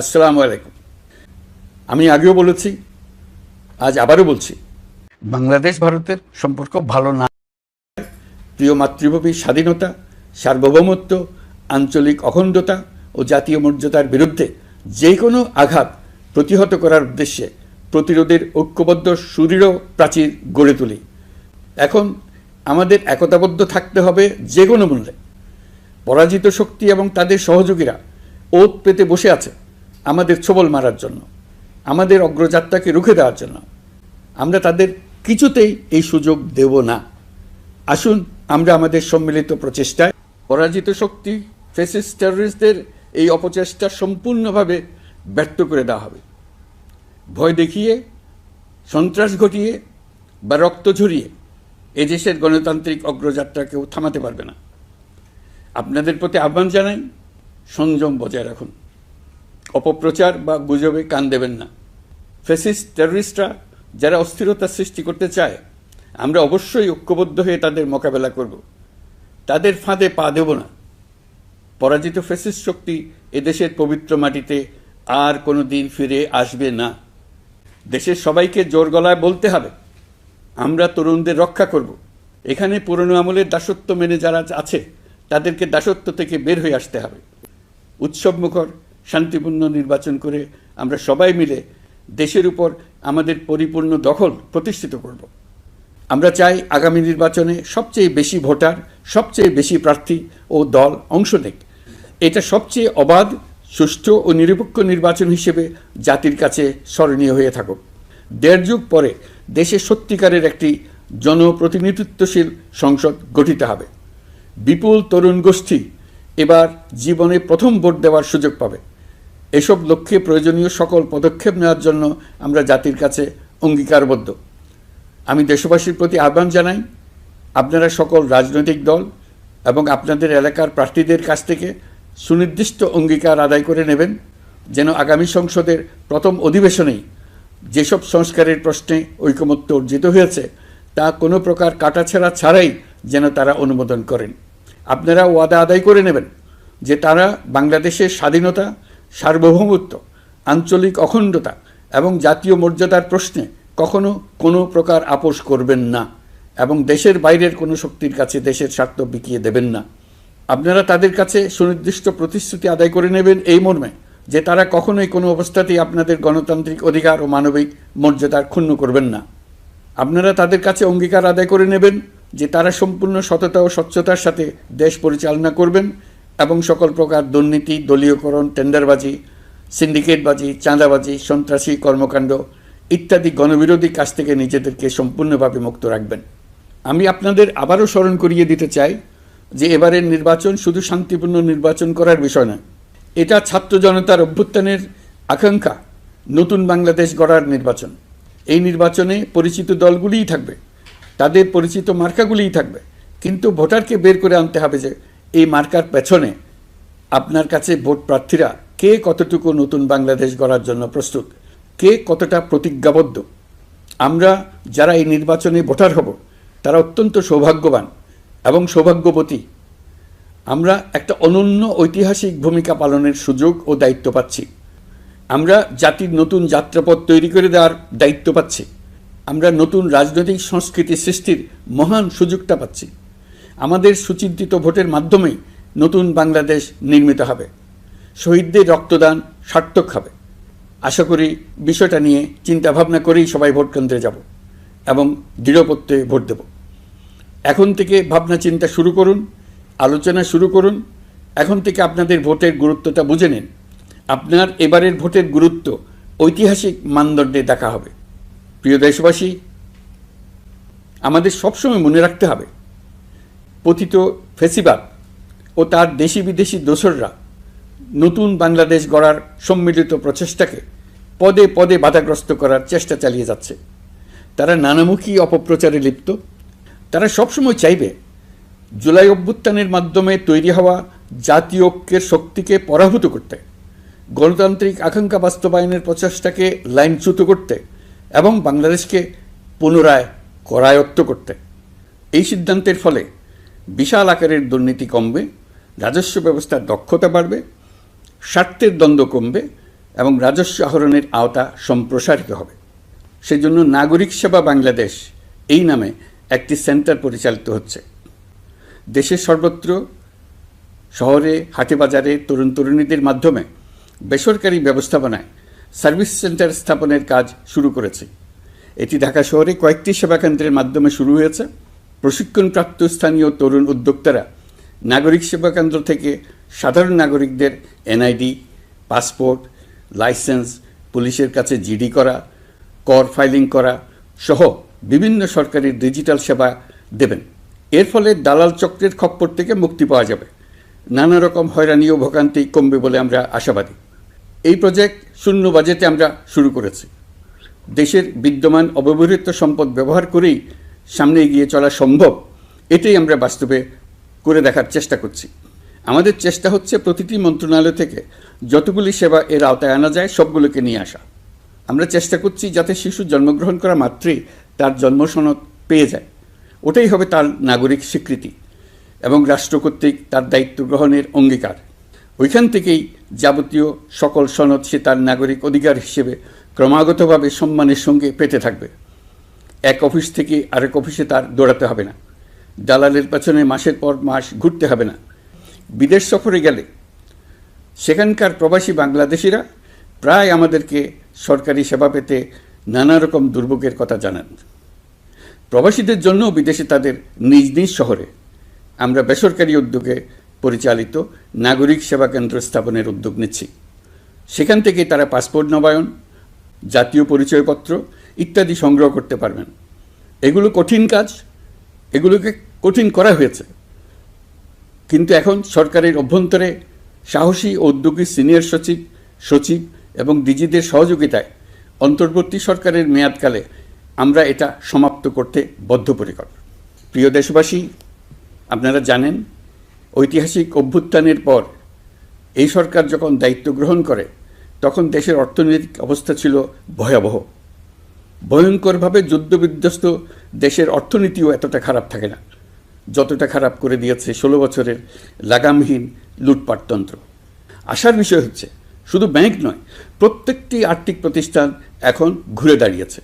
আসসালামু আলাইকুম। আমি আগেও বলেছি, আজ আবারও বলছি, বাংলাদেশ ভারতের সম্পর্ক ভালো না। প্রিয় মাতৃভূমির স্বাধীনতা, সার্বভৌমত্ব, আঞ্চলিক অখণ্ডতা ও জাতীয় মর্যাদার বিরুদ্ধে যে কোনো আঘাত প্রতিহত করার উদ্দেশ্যে প্রতিরোধের ঐক্যবদ্ধ, সুদৃঢ় প্রাচীর গড়ে তুলি। এখন আমাদের একতাবদ্ধ থাকতে হবে যে কোনো মূল্যে। পরাজিত শক্তি এবং তাদের সহযোগীরা ওত পেতে বসে আছে। আমাদের ছোবল মারার জন্য, আমাদের অগ্রযাত্রাকে রুখে দেওয়ার জন্য, আমরা তাদের কিছুতেই এই সুযোগ দেব না। আসুন আমরা আমাদের সম্মিলিত প্রচেষ্টায় পরাজিত শক্তি ফেসিস টেররিস্টদের এই অপচেষ্টা সম্পূর্ণভাবে ব্যর্থ করে দেওয়া হবে। ভয় দেখিয়ে, সন্ত্রাস ঘটিয়ে বা রক্ত ঝরিয়ে এদেশের গণতান্ত্রিক অগ্রযাত্রাকেও থামাতে পারবে না। আপনাদের প্রতি আহ্বান জানাই, সংযম বজায় রাখুন। অপপ্রচার বা গুজবে কান দেবেন না। ফেসিস্ট টেররিস্টরা যারা অস্থিরতা সৃষ্টি করতে চায়, আমরা অবশ্যই ঐক্যবদ্ধ হয়ে তাদের মোকাবেলা করব। তাদের ফাঁদে পা দেব না। পরাজিত ফেসিস্ট শক্তি এদেশের পবিত্র মাটিতে আর কোনো দিন ফিরে আসবে না। দেশের সবাইকে জোর গলায় বলতে হবে, আমরা তরুণদের রক্ষা করব। এখানে পুরনো আমলের দাসত্ব মেনে যারা আছে, তাদেরকে দাসত্ব থেকে বের হয়ে আসতে হবে। উৎসবমুখর শান্তিপূর্ণ নির্বাচন করে আমরা সবাই মিলে দেশের উপর আমাদের পরিপূর্ণ দখল প্রতিষ্ঠিত করব। আমরা চাই আগামী নির্বাচনে সবচেয়ে বেশি ভোটার, সবচেয়ে বেশি প্রার্থী ও দল অংশ নেক। এটা সবচেয়ে অবাধ, সুষ্ঠু ও নিরপেক্ষ নির্বাচন হিসেবে জাতির কাছে স্মরণীয় হয়ে থাকুক। দেড় যুগ পরে দেশে সত্যিকারের একটি জনপ্রতিনিধিত্বশীল সংসদ গঠিত হবে। বিপুল তরুণ গোষ্ঠী এবার জীবনে প্রথম ভোট দেওয়ার সুযোগ পাবে। এসব লক্ষ্যে প্রয়োজনীয় সকল পদক্ষেপ নেওয়ার জন্য আমরা জাতির কাছে অঙ্গীকারবদ্ধ। আমি দেশবাসীর প্রতি আহ্বান জানাই, আপনারা সকল রাজনৈতিক দল এবং আপনাদের এলাকার প্রার্থীদের কাছ থেকে সুনির্দিষ্ট অঙ্গীকার আদায় করে নেবেন, যেন আগামী সংসদের প্রথম অধিবেশনেই যেসব সংস্কারের প্রশ্নে ঐকমত্য অর্জিত হয়েছে, তা কোনো প্রকার কাটাছেড়া ছাড়াই যেন তারা অনুমোদন করেন। আপনারা ওয়াদা আদায় করে নেবেন যে তারা বাংলাদেশের স্বাধীনতা সার্বভৌমত্ব, আঞ্চলিক অখণ্ডতা এবং জাতীয় মর্যাদার প্রশ্নে কখনো কোনো প্রকার আপোষ করবেন না এবং দেশের বাইরের কোনো শক্তির কাছে দেশের স্বার্থ বিকিয়ে দেবেন না। আপনারা তাদের কাছে সুনির্দিষ্ট প্রতিশ্রুতি আদায় করে নেবেন এই মর্মে যে তারা কখনোই কোনো অবস্থাতেই আপনাদের গণতান্ত্রিক অধিকার ও মানবিক মর্যাদার ক্ষুণ্ণ করবেন না। আপনারা তাদের কাছে অঙ্গীকার আদায় করে নেবেন যে তারা সম্পূর্ণ সততা ও স্বচ্ছতার সাথে দেশ পরিচালনা করবেন এবং সকল প্রকার দুর্নীতি, দলীয়করণ, টেন্ডারবাজি, সিন্ডিকেটবাজি, চাঁদাবাজি, সন্ত্রাসী কর্মকাণ্ড ইত্যাদি গণবিরোধী কাজ থেকে নিজেদেরকে সম্পূর্ণভাবে মুক্ত রাখবেন। আমি আপনাদের আবারও স্মরণ করিয়ে দিতে চাই যে এবারের নির্বাচন শুধু শান্তিপূর্ণ নির্বাচন করার বিষয় নয় এটা ছাত্র জনতার অভ্যুত্থানের আকাঙ্ক্ষা নতুন বাংলাদেশ গড়ার নির্বাচন। এই নির্বাচনে পরিচিত দলগুলিই থাকবে, তাদের পরিচিত মার্কাগুলিই থাকবে, কিন্তু ভোটারকে বের করে আনতে হবে যে এই মার্কার পেছনে আপনার কাছে ভোট প্রার্থীরা কে কতটুকু নতুন বাংলাদেশ গড়ার জন্য প্রস্তুত? কে কতটা প্রতিজ্ঞাবদ্ধ? আমরা যারা এই নির্বাচনে ভোটার হব, তারা অত্যন্ত সৌভাগ্যবান এবং সৌভাগ্যবতী। আমরা একটা অনন্য ঐতিহাসিক ভূমিকা পালনের সুযোগ ও দায়িত্ব পাচ্ছি। আমরা জাতির নতুন যাত্রাপথ তৈরি করে দেওয়ার দায়িত্ব পাচ্ছি। আমরা নতুন রাজনৈতিক সংস্কৃতি সৃষ্টির মহান সুযোগটা পাচ্ছি। আমাদের সুচিন্তিত ভোটের মাধ্যমেই নতুন বাংলাদেশ নির্মিত হবে। শহীদদের রক্তদান সার্থক হবে। আশা করি বিষয়টা নিয়ে চিন্তা ভাবনা করেই সবাই ভোট কেন্দ্রে যাব এবং দৃঢ়পত্রে ভোট দেব। এখন থেকে ভাবনা চিন্তা শুরু করুন, আলোচনা শুরু করুন। এখন থেকে আপনাদের ভোটের গুরুত্বটা বুঝে নিন। আপনার এবারের ভোটের গুরুত্ব ঐতিহাসিক মানদণ্ডে দেখা হবে। প্রিয় দেশবাসী, আমাদের সবসময় মনে রাখতে হবে পতিত ফেসিবাদ ও তার দেশি বিদেশি দোসররা নতুন বাংলাদেশ গড়ার সম্মিলিত প্রচেষ্টাকে পদে পদে বাধাগ্রস্ত করার চেষ্টা চালিয়ে যাচ্ছে। তারা নানামুখী অপপ্রচারে লিপ্ত। তারা সবসময় চাইবে জুলাই অভ্যুত্থানের মাধ্যমে তৈরি হওয়া জাতীয় ঐক্যের শক্তিকে পরাভূত করতে, গণতান্ত্রিক আকাঙ্ক্ষা বাস্তবায়নের প্রচেষ্টাকে লাইনচ্যুত করতে এবং বাংলাদেশকে পুনরায় করায়ত্ত করতে। এই সিদ্ধান্তের ফলে বিশাল আকারের দুর্নীতি কমবে, রাজস্ব ব্যবস্থার দক্ষতা বাড়বে, স্বার্থের দ্বন্দ্ব কমবে এবং রাজস্ব আহরণের আওতা সম্প্রসারিত হবে। সেজন্য নাগরিক সেবা বাংলাদেশ এই নামে একটি সেন্টার পরিচালিত হচ্ছে। দেশের সর্বত্র, শহরে হাটে বাজারে তরুণ তরুণীদের মাধ্যমে বেসরকারি ব্যবস্থাপনায় সার্ভিস সেন্টার স্থাপনের কাজ শুরু করেছে। এটি ঢাকা শহরে কয়েকটি সেবাকেন্দ্রের মাধ্যমে শুরু হয়েছে। প্রশিক্ষণপ্রাপ্ত স্থানীয় তরুণ উদ্যোক্তারা নাগরিক সেবা কেন্দ্র থেকে সাধারণ নাগরিকদের এনআইডি, পাসপোর্ট, লাইসেন্স, পুলিশের কাছে জিডি করা, কর ফাইলিং করা সহ বিভিন্ন সরকারি ডিজিটাল সেবা দেবেন। এর ফলে দালাল চক্রের খপ্পর থেকে মুক্তি পাওয়া যাবে। নানা রকম হয়রানি ও ভোগান্তি কমবে বলে আমরা আশাবাদী। এই প্রজেক্ট শূন্য বাজেটে আমরা শুরু করেছি। দেশের বিদ্যমান অব্যবহৃত সম্পদ ব্যবহার করেই সামনে এগিয়ে চলা সম্ভব, এটাই আমরা বাস্তবে করে দেখার চেষ্টা করছি। আমাদের চেষ্টা হচ্ছে প্রতিটি মন্ত্রণালয় থেকে যতগুলি সেবা এর আওতায় আনা যায়, সবগুলোকে নিয়ে আসা। আমরা চেষ্টা করছি যাতে শিশু জন্মগ্রহণ করা মাত্রই তার জন্ম সনদ পেয়ে যায়। ওটাই হবে তার নাগরিক স্বীকৃতি এবং রাষ্ট্র কর্তৃক তার দায়িত্ব গ্রহণের অঙ্গীকার। ওইখান থেকেই যাবতীয় সকল সনদ সে তার নাগরিক অধিকার হিসেবে ক্রমাগতভাবে সম্মানের সঙ্গে পেতে থাকবে। এক অফিস থেকে আরেক অফিসে তার দৌড়াতে হবে না। দালালের পেছনে মাসের পর মাস ঘুরতে হবে না। বিদেশ সফরে গেলে সেখানকার প্রবাসী বাংলাদেশিরা প্রায় আমাদেরকে সরকারি সেবা পেতে নানা রকম দুর্ভোগের কথা জানান। প্রবাসীদের জন্য বিদেশে তাদের নিজ নিজ শহরে আমরা বেসরকারি উদ্যোগে পরিচালিত নাগরিক সেবা কেন্দ্র স্থাপনের উদ্যোগ নিচ্ছি। সেখান থেকে তারা পাসপোর্ট নবায়ন, জাতীয় পরিচয়পত্র ইত্যাদি সংগ্রহ করতে পারবেন। এগুলো কঠিন কাজ, এগুলোকে কঠিন করা হয়েছে। কিন্তু এখন সরকারের অভ্যন্তরে সাহসী ও উদ্যোগী সিনিয়র সচিব সচিব এবং ডিজিদের সহযোগিতায় অন্তর্বর্তী সরকারের মেয়াদকালে আমরা এটা সমাপ্ত করতে বদ্ধপরিকর। প্রিয় দেশবাসী, আপনারা জানেন, ঐতিহাসিক অভ্যুত্থানের পর এই সরকার যখন দায়িত্ব গ্রহণ করে, তখন দেশের অর্থনৈতিক অবস্থা ছিল ভয়াবহ। ভয়ঙ্করভাবে যুদ্ধবিধ্বস্ত দেশের অর্থনীতিও এতটা খারাপ থাকে না। যতটা খারাপ করে দিয়েছে ষোলো বছরের লাগামহীন লুটপাটতন্ত্র আসার বিষয় হচ্ছে, শুধু ব্যাংক নয়, প্রত্যেকটি আর্থিক প্রতিষ্ঠান এখন ঘুরে দাঁড়িয়েছে।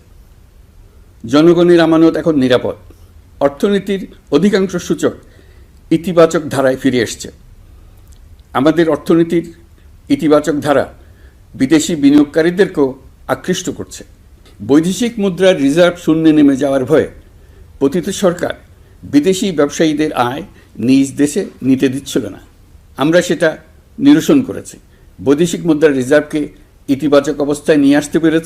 জনগণের আমানত এখন নিরাপদ। অর্থনীতির অধিকাংশ সূচক ইতিবাচক ধারায় ফিরে এসছে। আমাদের অর্থনীতির ইতিবাচক ধারা বিদেশি বিনিয়োগকারীদেরকেও আকৃষ্ট করছে। বৈদেশিক মুদ্রার রিজার্ভ শূন্যে নেমে যাওয়ার ভয়ে পতিত সরকার বিদেশি ব্যবসায়ীদের আয় নিজ দেশে নিতে দিচ্ছিল না। আমরা সেটা নিরসন করেছি। বৈদেশিক মুদ্রার রিজার্ভকে ইতিবাচক অবস্থায় নিয়ে আসতে পেরেছি।